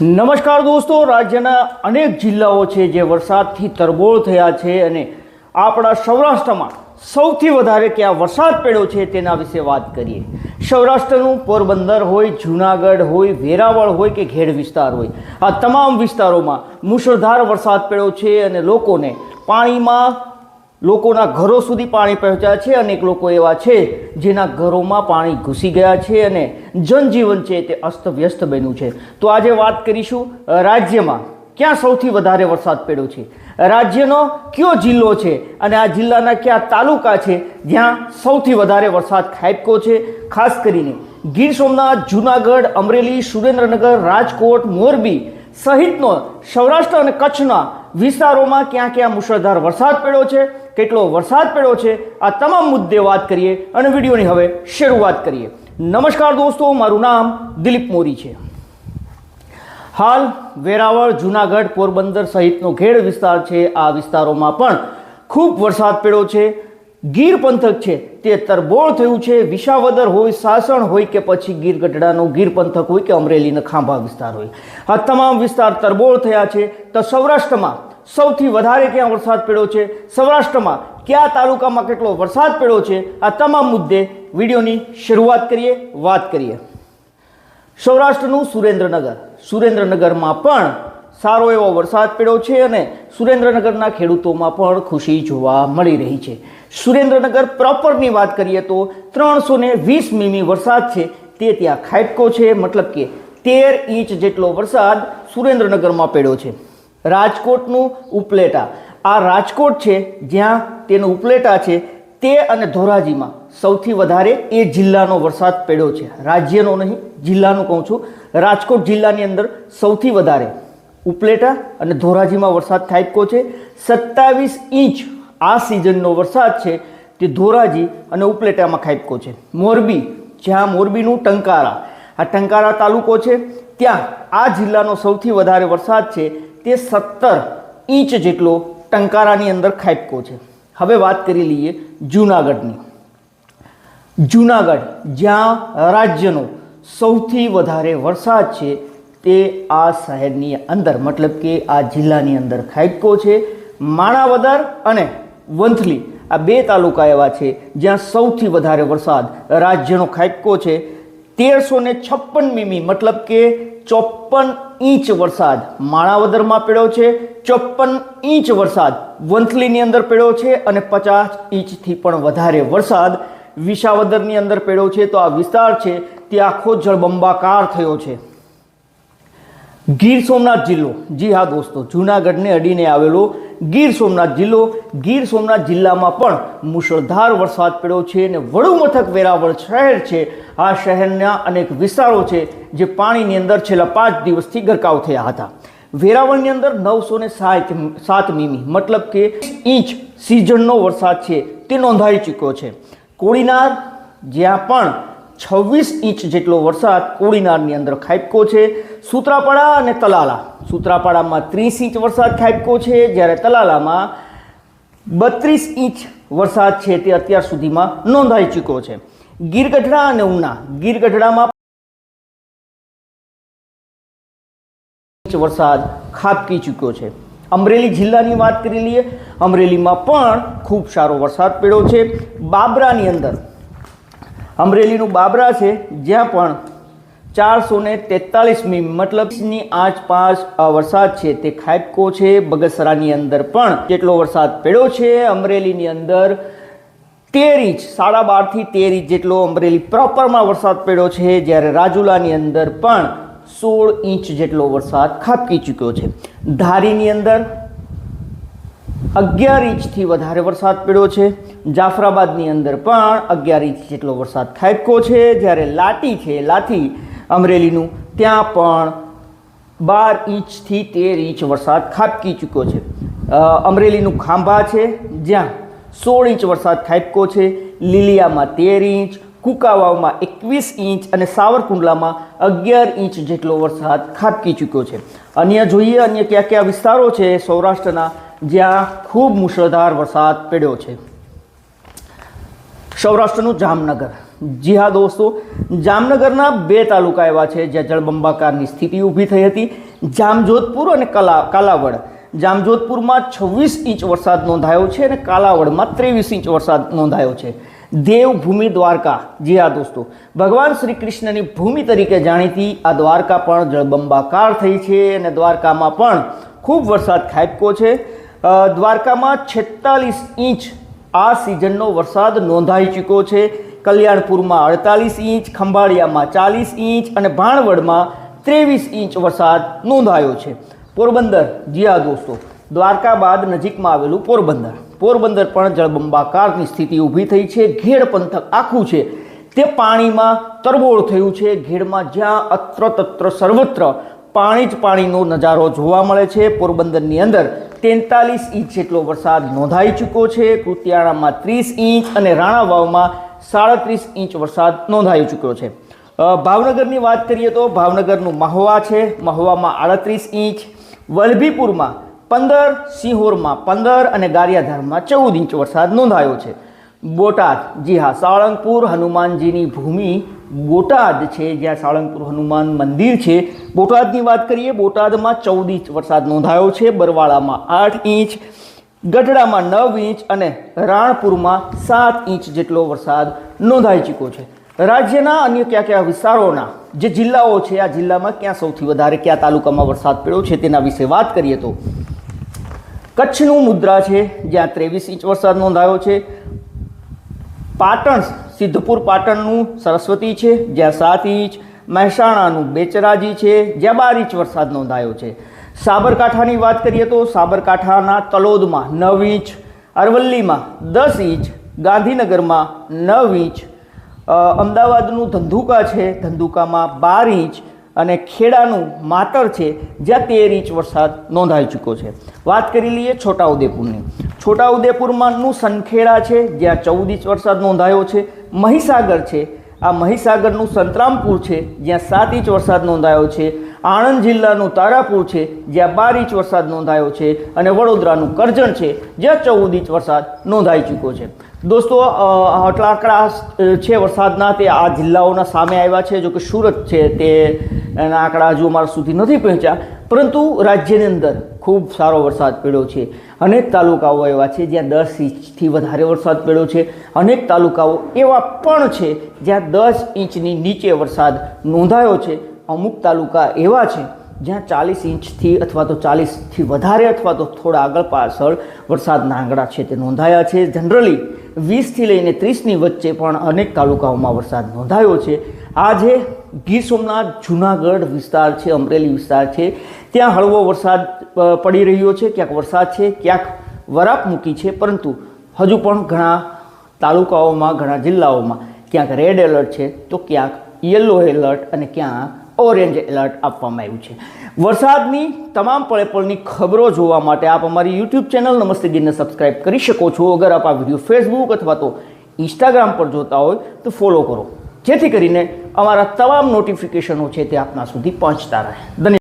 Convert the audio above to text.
નમસ્કાર દોસ્તો, રાજ્યના અનેક જિલ્લાઓ છે જે વરસાદથી તરબોળ થયા છે અને આપણા સૌરાષ્ટ્રમાં સૌથી વધારે ક્યાં વરસાદ પડ્યો છે તેના વિશે વાત કરીએ. સૌરાષ્ટ્રનું પોરબંદર હોય, જૂનાગઢ હોય, વેરાવળ હોય કે ઘેડ વિસ્તાર હોય, આ તમામ વિસ્તારોમાં મુશળધાર વરસાદ પડ્યો છે અને લોકોને પાણીમાં લોકોના ઘરો સુધી પાણી પહોંચ્યા છે. અનેક લોકો એવા છે જેના ઘરોમાં પાણી ઘૂસી ગયા છે અને જનજીવન છે તે અસ્તવ્યસ્ત બન્યું છે. તો આજે વાત કરીશું રાજ્યમાં ક્યાં સૌથી વધારે વરસાદ પડ્યો છે? રાજ્યનો કયો જિલ્લો છે અને આ જિલ્લાના કયા તાલુકા છે જ્યાં સૌથી વધારે વરસાદ ખાબક્યો છે? ખાસ કરીને ગીર સોમનાથ, જૂનાગઢ, અમરેલી, સુરેન્દ્રનગર, રાજકોટ, મોરબી સહિતનો સૌરાષ્ટ્ર અને કચ્છના વિસ્તારોમાં ક્યાં ક્યાં મુશળધાર વરસાદ પડ્યો છે, કેટલો વરસાદ પડ્યો છે, આ તમામ મુદ્દે વાત કરીએ અને વિડીયોની હવે શરૂઆત કરીએ. નમસ્કાર દોસ્તો, મારું નામ દિલીપ મોરી છે. હાલ વેરાવળ, જૂનાગઢ, પોરબંદર સહિતનો ઘેડ વિસ્તાર છે. આ વિસ્તારોમાં પણ ખૂબ વરસાદ પડ્યો છે. ગીર પંથક છે. તે તરબોળ થયું છે. વિસાવદર હોય, સાસણ હોય કે પછી ગીર ગઢડાનો ગીર પંથક હોય કે અમરેલીના ખાંભા વિસ્તાર હોય. આ તમામ વિસ્તાર તરબોળ થયા છે. તો સૌરાષ્ટ્રમાં સૌથી વધારે ક્યાં વરસાદ પડ્યો છે? સૌરાષ્ટ્રમાં કયા તાલુકામાં કેટલો વરસાદ પડ્યો છે? આ તમામ મુદ્દે વિડીયોની શરૂઆત કરીએ, વાત કરીએ. સૌરાષ્ટ્રનું સુરેન્દ્રનગર. સુરેન્દ્રનગરમાં પણ સારો એવો વરસાદ પડ્યો છે અને સુરેન્દ્રનગરના ખેડૂતોમાં પણ ખુશી જોવા મળી રહી છે. સુરેન્દ્રનગર પ્રોપરની વાત કરીએ તો ત્રણસો ને વીસ મીમી વરસાદ છે. તે ત્યાં ખાટકો છે, મતલબ કે તેર ઇંચ જેટલો વરસાદ સુરેન્દ્રનગરમાં પડ્યો છે. રાજકોટનું ઉપલેટા. આ રાજકોટ છે, જ્યાં તેનું ઉપલેટા છે, તે અને ધોરાજીમાં સૌથી વધારે એ જિલ્લાનો વરસાદ પડ્યો છે. રાજ્યનો નહીં, જિલ્લાનું કહું છું. રાજકોટ જિલ્લાની અંદર સૌથી વધારે ઉપલેટા અને ધોરાજીમાં વરસાદ ખાબક્યો છે. સત્તાવીસ ઇંચ આ સિઝનનો વરસાદ છે તે ધોરાજી અને ઉપલેટામાં ખાબક્યો છે. મોરબી, જ્યાં મોરબીનું ટંકારા. આ ટંકારા તાલુકો છે. ત્યાં આ જિલ્લાનો સૌથી વધારે વરસાદ છે તે સત્તર ઇંચ જેટલો ટંકારાની અંદર ખાબક્યો છે. હવે વાત કરી લઈએ જૂનાગઢની. જૂનાગઢ, જ્યાં રાજ્યનો સૌથી વધારે વરસાદ છે તે આ શહેરની અંદર, મતલબ કે આ જિલ્લાની અંદર ખાબક્યો છે. માણાવદર અને વંથલી આ બે તાલુકા એવા છે જ્યાં સૌથી વધારે વરસાદ રાજ્યનો ખાટકો છે. તેરસો ને છપ્પન મીમી મતલબ કે ચોપન ઇંચ વરસાદ માણાવદરમાં પડ્યો છે. ચોપન ઇંચ વરસાદ વંથલીની અંદર પડ્યો છે અને પચાસ ઇંચથી પણ વધારે વરસાદ વિસાવદરની અંદર પડ્યો છે. તો આ વિસ્તાર છે તે આખો જળબંબાકાર થયો છે. ગીર સોમનાથ જિલ્લો. જી હા દોસ્તો, જૂનાગઢને અડીને આવેલો ગીર સોમનાથ જિલ્લો. ગીર સોમનાથ જિલ્લામાં પણ મુશળધાર વરસાદ પડ્યો છે અને વડુ મથક વેરાવળ શહેર છે. આ શહેરના અનેક વિસ્તારો છે જે પાણીની અંદર છેલ્લા પાંચ દિવસથી ગરકાવ થયા હતા. વેરાવળની અંદર નવસો ને સાત સાત મીમી, મતલબ કે ઇંચ સિઝનનો વરસાદ છે. તે નોંધાઈ ચૂક્યો છે. કોડીનાર જ્યાં પણ છવ્વીસ ઇંચ જેટલો વરસાદ કોડીનારની અંદર ખાબકો છે. સૂત્રાપાડા અને તલાલા. સૂત્રાપાડામાં ત્રીસ ઇંચ વરસાદ ખાબકો છે. જ્યારે તલાલામાં બત્રીસ ઇંચ વરસાદ છે તે અત્યાર સુધીમાં નોંધાઈ ચૂક્યો છે. ગીરગઢડા અને ઉના. ગીરગઢડામાં ઇંચ વરસાદ ખાબકી ચૂક્યો છે. અમરેલી જિલ્લાની વાત કરી લઈએ. અમરેલીમાં પણ ખૂબ સારો વરસાદ પડ્યો છે. બાબરાની અંદર અમરેલીનું બાબરા છે, જ્યાં પણ ચારસો ને તેતાલીસમી મતલબની આસપાસ વરસાદ છે. તે ખાબકો છે, બગસરાની અંદર પણ કેટલો વરસાદ પડ્યો છે, અમરેલીની અંદર તેર ઇંચ સાડા બારથી તેર ઇંચ જેટલો અમરેલી પ્રોપરમાં વરસાદ પડ્યો છે, જ્યારે રાજુલાની અંદર પણ સોળ ઇંચ જેટલો વરસાદ ખાબકી ચૂક્યો છે. ધારીની અંદર અગિયાર ઇંચથી વધારે વરસાદ પડ્યો છે. જાફરાબાદની અંદર પણ અગિયાર ઇંચ જેટલો વરસાદ ખાબક્યો છે. જ્યારે લાટી છે, લાઠી અમરેલીનું, ત્યાં પણ બાર ઇંચથી તેર ઇંચ વરસાદ ખાબકી ચૂક્યો છે. અમરેલીનું ખાંભા છે, જ્યાં સોળ ઇંચ વરસાદ ખાબક્યો છે. લીલિયામાં તેર ઇંચ, કુકાવાવમાં એકવીસ ઇંચ અને સાવરકુંડલામાં અગિયાર ઇંચ જેટલો વરસાદ ખાબકી ચૂક્યો છે. અન્ય જોઈએ, અન્ય કયા કયા વિસ્તારો છે? સૌરાષ્ટ્રના, જ્યાં ખૂબ મુશળધાર વરસાદ પડ્યો છે. સૌરાષ્ટ્રનું જામનગર. જી હા દોસ્તો, જામનગરના બે તાલુકા એવા છે જ્યાં જળબંબાકારની સ્થિતિ ઊભી થઈ હતી. જામજોધપુર અને કલા, કાલાવડ. જામજોધપુરમાં છવ્વીસ ઇંચ વરસાદ નોંધાયો છે અને કાલાવડમાં ત્રેવીસ ઇંચ વરસાદ નોંધાયો છે. દેવભૂમિ દ્વારકા. જી હા દોસ્તો, ભગવાન શ્રી કૃષ્ણની ભૂમિ તરીકે જાણીતી આ દ્વારકા પણ જળબંબાકાર થઈ છે અને દ્વારકામાં પણ ખૂબ વરસાદ ખાબક્યો છે. દ્વારકામાં છેતાલીસ ઇંચ આ સિઝનનો વરસાદ નોંધાઈ ચૂક્યો છે. કલ્યાણપુરમાં અડતાલીસ ઇંચ, ખંભાળિયામાં ચાલીસ ઇંચ અને ભાણવડમાં ત્રેવીસ ઇંચ વરસાદ નોંધાયો છે. પોરબંદર જી હા દોસ્તો, દ્વારકા બાદ નજીકમાં આવેલું પોરબંદર. પોરબંદર પણ જળબંબાકારની સ્થિતિ ઊભી થઈ છે. ઘેડ પંથક આખું છે. તે પાણીમાં તરબોળ થયું છે. ઘેડમાં જ્યાં અત્ર તત્ર સર્વત્ર પાણી જ પાણીનો નજારો જોવા મળે છે. પોરબંદરની અંદર તેતાલીસ ઇંચ જેટલો વરસાદ નોંધાઈ ચૂક્યો છે. કૃતિયાણામાં ત્રીસ ઇંચ અને રાણાવાવમાં સાડત્રીસ ઇંચ વરસાદ નોંધાઈ ચૂક્યો છે. ભાવનગરની વાત કરીએ તો ભાવનગરનું મહુવા છે. મહુવામાં આડત્રીસ ઇંચ, વલભીપુરમાં પંદર, સિંહોરમાં પંદર અને ગારિયાધારમાં ચૌદ ઇંચ વરસાદ નોંધાયો છે. બોટાદ, જી હા, સાળંગપુર, હનુમાનજીની ભૂમિ બોટાદ છે, જ્યાં સાળંગપુર હનુમાન મંદિર છે. બોટાદની વાત કરીએ, બોટાદમાં ચૌદ ઇંચ વરસાદ નોંધાયો છે. બરવાળામાં આઠ ઇંચ, ગઢડામાં નવ ઇંચ અને રાણપુરમાં સાત ઇંચ જેટલો વરસાદ નોંધાઈ ચૂક્યો છે. રાજ્યના અન્ય કયા કયા વિસ્તારોના, જે જિલ્લાઓ છે, આ જિલ્લામાં ક્યાં સૌથી વધારે કયા તાલુકામાં વરસાદ પડ્યો છે તેના વિશે વાત કરીએ તો, કચ્છનું મુદ્રા છે, જ્યાં ત્રેવીસ ઇંચ વરસાદ નોંધાયો છે. પાટણ, સિદ્ધપુર પાટણનું સરસ્વતી છે, જ્યાં સાત ઇંચ મહેસાણાનું બેચરાજી છે, જ્યાં બાર ઇંચ વરસાદ નોંધાયો છે. સાબરકાંઠાની વાત કરીએ તો સાબરકાંઠાના તલોદમાં નવ ઇંચ અરવલ્લીમાં દસ ઇંચ ગાંધીનગરમાં નવ ઇંચ અમદાવાદનું ધંધુકા છે, ધંધુકામાં બાર ઇંચ અને ખેડાનું માતર છે, જ્યાં તેર ઇંચ વરસાદ નોંધાઈ ચૂક્યો છે. વાત કરી લઈએ છોટાઉદેપુરની. છોટાઉદેપુરમાંનું સંખેડા છે, જ્યાં ચૌદ ઇંચ વરસાદ નોંધાયો છે, મહીસાગર છે. આ મહીસાગરનું સંતરામપુર છે, જ્યાં સાત ઇંચ વરસાદ નોંધાયો છે. આણંદ જિલ્લાનું તારાપુર છે, જ્યાં બાર ઇંચ વરસાદ નોંધાયો છે. અને વડોદરાનું કરજણ છે, જ્યાં ચૌદ ઇંચ વરસાદ નોંધાઈ ચૂક્યો છે. દોસ્તો આટલા આંકડા છે વરસાદના, તે આ જિલ્લાઓના સામે આવ્યા છે જો કે સુરત છે તે એના આંકડા હજુ અમારા સુધી નથી પહોંચ્યા. પરંતુ રાજ્યની અંદર ખૂબ સારો વરસાદ પડ્યો છે. અનેક તાલુકાઓ એવા છે જ્યાં દસ ઇંચથી વધારે વરસાદ પડ્યો છે. અનેક તાલુકાઓ એવા પણ છે જ્યાં દસ ઇંચની નીચે વરસાદ નોંધાયો છે. અમુક તાલુકા એવા છે જ્યાં ચાલીસ ઇંચથી અથવા તો ચાલીસથી વધારે અથવા તો થોડા આગળ પાછળ વરસાદના આંકડા છે તે નોંધાયા છે. જનરલી વીસથી લઈને ત્રીસની વચ્ચે પણ અનેક તાલુકાઓમાં વરસાદ નોંધાયો છે. આજે ગીર સોમનાથ જુનાગઢ વિસ્તાર છે, અમરેલી વિસ્તાર છે. ત્યાં હળવો વરસાદ પડી રહ્યો છે, ક્યાંક વરસાદ છે, ક્યાંક વરાપ મૂકી છે, પરંતુ હજુ પણ ઘણા તાલુકાઓમાં, ઘણા જિલ્લાઓમાં ક્યાંક રેડ એલર્ટ છે, તો ક્યાંક યલો એલર્ટ અને ક્યાંક ઓરેન્જ એલર્ટ આપવામાં આવ્યું છે. વરસાદની તમામ પળેપળની ખબરો જોવા માટે આપ અમારી યુટ્યુબ ચેનલ નમસ્તે ગીરને સબસ્ક્રાઇબ કરી શકો છો. અગર આપ આ વીડિયો ફેસબુક અથવા તો ઇન્સ્ટાગ્રામ પર જોતા હોય, તો ફોલો કરો. જેથી કરીને અમારા તમામ નોટિફિકેશનો છે તે આપના સુધી પહોંચતા રહે. ધન્યવાદ.